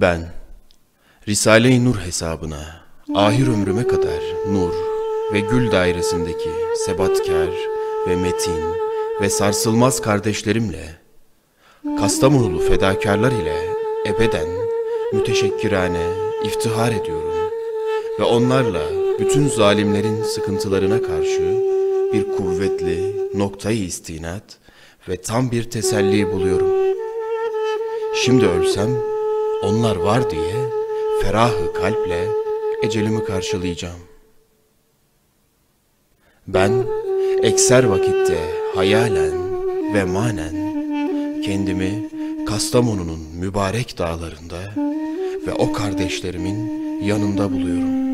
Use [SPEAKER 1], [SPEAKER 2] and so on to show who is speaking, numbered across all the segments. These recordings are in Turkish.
[SPEAKER 1] Ben, Risale-i Nur hesabına, ahir ömrüme kadar nur ve gül dairesindeki sebatkar ve metin ve sarsılmaz kardeşlerimle, Kastamonulu fedakarlar ile ebeden müteşekkirane iftihar ediyorum ve onlarla bütün zalimlerin sıkıntılarına karşı bir kuvvetli noktayı istinat ve tam bir teselli buluyorum. Şimdi ölsem onlar var diye ferahı kalple ecelimi karşılayacağım. Ben ekser vakitte hayalen ve manen kendimi Kastamonu'nun mübarek dağlarında ve o kardeşlerimin yanında buluyorum.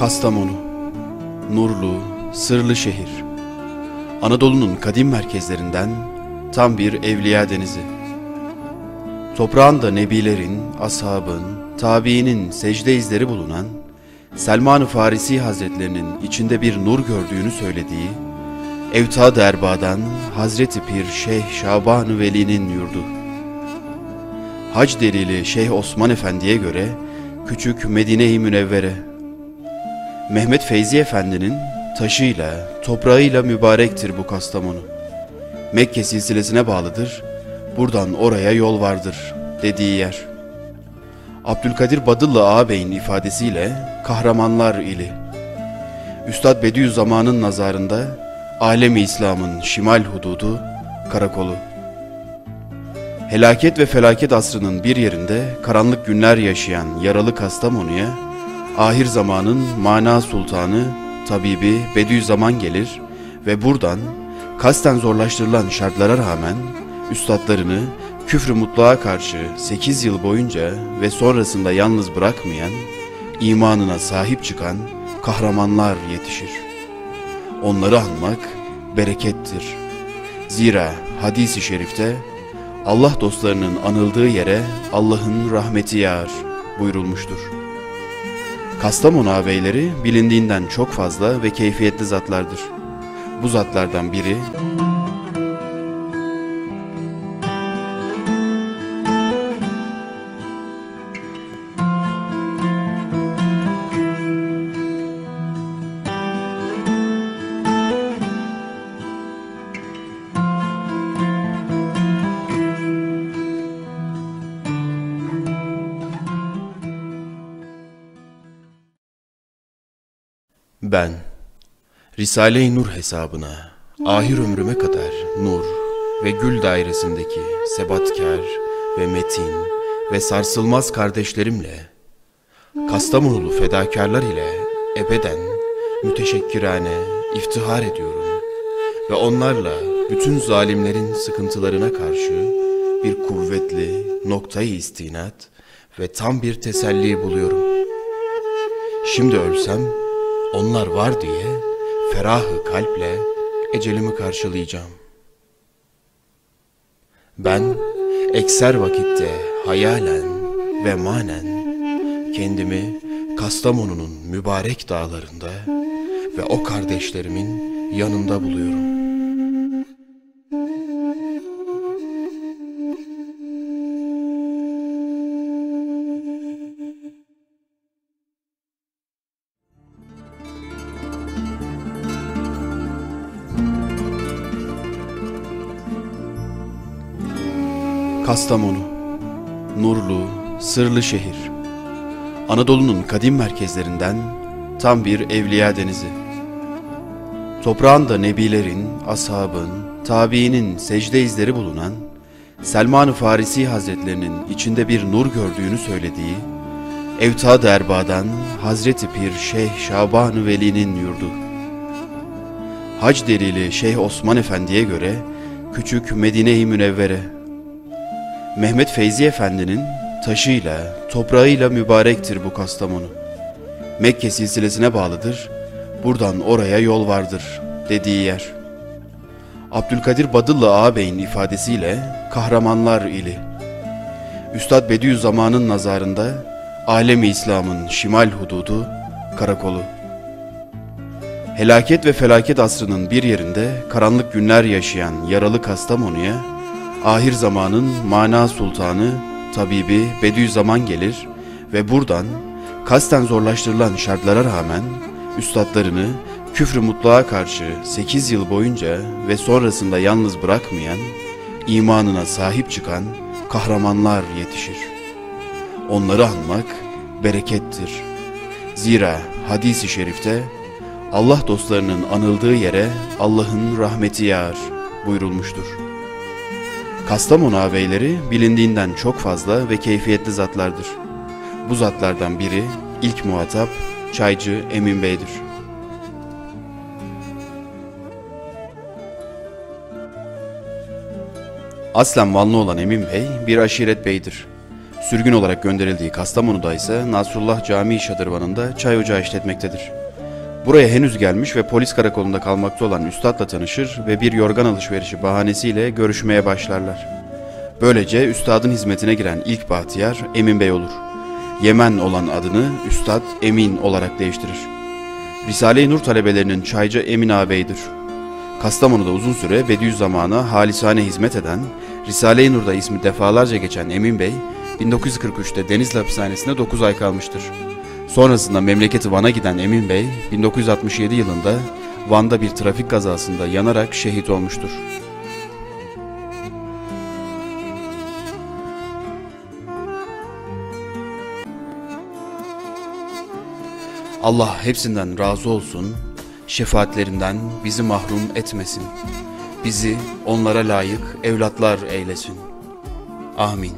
[SPEAKER 1] Kastamonu, nurlu, sırlı şehir. Anadolu'nun kadim merkezlerinden tam bir evliya denizi. Toprağında nebilerin, ashabın, tabiinin secde izleri bulunan, Selman-ı Farisi Hazretlerinin içinde bir nur gördüğünü söylediği, Evtad-ı Erba'dan Hazreti Pir Şeyh Şaban-ı Veli'nin yurdu. Hac delili Şeyh Osman Efendi'ye göre küçük Medine-i Münevvere, Mehmet Feyzi Efendi'nin taşıyla, toprağıyla mübarektir bu Kastamonu. Mekke silsilesine bağlıdır, buradan oraya yol vardır dediği yer. Abdülkadir Badıllı ağabeyin ifadesiyle kahramanlar ili. Üstad Bediüzzaman'ın nazarında alemi İslam'ın şimal hududu, karakolu. Helaket ve felaket asrının bir yerinde karanlık günler yaşayan yaralı Kastamonu'ya ahir zamanın mana sultanı, tabibi Bediüzzaman gelir ve buradan kasten zorlaştırılan şartlara rağmen üstadlarını küfrü mutluğa karşı 8 yıl boyunca ve sonrasında yalnız bırakmayan, imanına sahip çıkan kahramanlar yetişir. Onları anmak berekettir. Zira hadisi şerifte Allah dostlarının anıldığı yere Allah'ın rahmeti yağar buyurulmuştur. Kastamonu ağabeyleri bilindiğinden çok fazla ve keyfiyetli zatlardır. Bu zatlardan biri Ben, Risale-i Nur hesabına, ahir ömrüme kadar nur ve gül dairesindeki sebatkar ve metin ve sarsılmaz kardeşlerimle, Kastamonulu fedakarlar ile ebeden müteşekkirane iftihar ediyorum ve onlarla bütün zalimlerin sıkıntılarına karşı bir kuvvetli noktayı istinat ve tam bir teselli buluyorum. Şimdi ölsem, onlar var diye ferahı kalple ecelimi karşılayacağım. Ben ekser vakitte hayalen ve manen kendimi Kastamonu'nun mübarek dağlarında ve o kardeşlerimin yanında buluyorum. Kastamonu, nurlu, sırlı şehir. Anadolu'nun kadim merkezlerinden tam bir evliya denizi. Toprağında nebilerin, ashabın, tabiinin secde izleri bulunan, Selman-ı Farisi Hazretlerinin içinde bir nur gördüğünü söylediği, Evtad Erbaa'dan Hazreti Pir Şeyh Şaban-ı Veli'nin yurdu. Hac delili Şeyh Osman Efendi'ye göre küçük Medine-i Münevvere. Mehmet Feyzi Efendi'nin taşıyla, toprağıyla mübarektir bu Kastamonu. Mekke silsilesine bağlıdır, buradan oraya yol vardır dediği yer. Abdülkadir Badıllı ağabeyin ifadesiyle kahramanlar ili. Üstad Bediüzzaman'ın nazarında alemi İslam'ın şimal hududu, karakolu. Helaket ve felaket asrının bir yerinde karanlık günler yaşayan yaralı Kastamonu'ya ahir zamanın mana sultanı, tabibi Bediüzzaman gelir ve buradan kasten zorlaştırılan şartlara rağmen üstadlarını küfrü mutluğa karşı 8 yıl boyunca ve sonrasında yalnız bırakmayan, imanına sahip çıkan kahramanlar yetişir. Onları anmak berekettir. Zira hadisi şerifte Allah dostlarının anıldığı yere Allah'ın rahmeti yağar buyurulmuştur. Kastamonu ağabeyleri bilindiğinden çok fazla ve keyfiyetli zatlardır. Bu zatlardan biri ilk muhatap Çaycı Emin Bey'dir. Aslen Vanlı olan Emin Bey bir aşiret beydir. Sürgün olarak gönderildiği Kastamonu'da ise Nasrullah Camii Şadırvanı'nda çay ocağı işletmektedir. Buraya henüz gelmiş ve polis karakolunda kalmakta olan üstadla tanışır ve bir yorgan alışverişi bahanesiyle görüşmeye başlarlar. Böylece üstadın hizmetine giren ilk bahtiyar Emin Bey olur. Yemen olan adını Üstad Emin olarak değiştirir. Risale-i Nur talebelerinin çaycı Emin ağabeydir. Kastamonu'da uzun süre Bediüzzaman'a halisane hizmet eden, Risale-i Nur'da ismi defalarca geçen Emin Bey, 1943'te Denizli Hapishanesi'nde 9 ay kalmıştır. Sonrasında memleketi Van'a giden Emin Bey, 1967 yılında Van'da bir trafik kazasında yanarak şehit olmuştur. Allah hepsinden razı olsun, şefaatlerinden bizi mahrum etmesin. Bizi onlara layık evlatlar eylesin. Amin.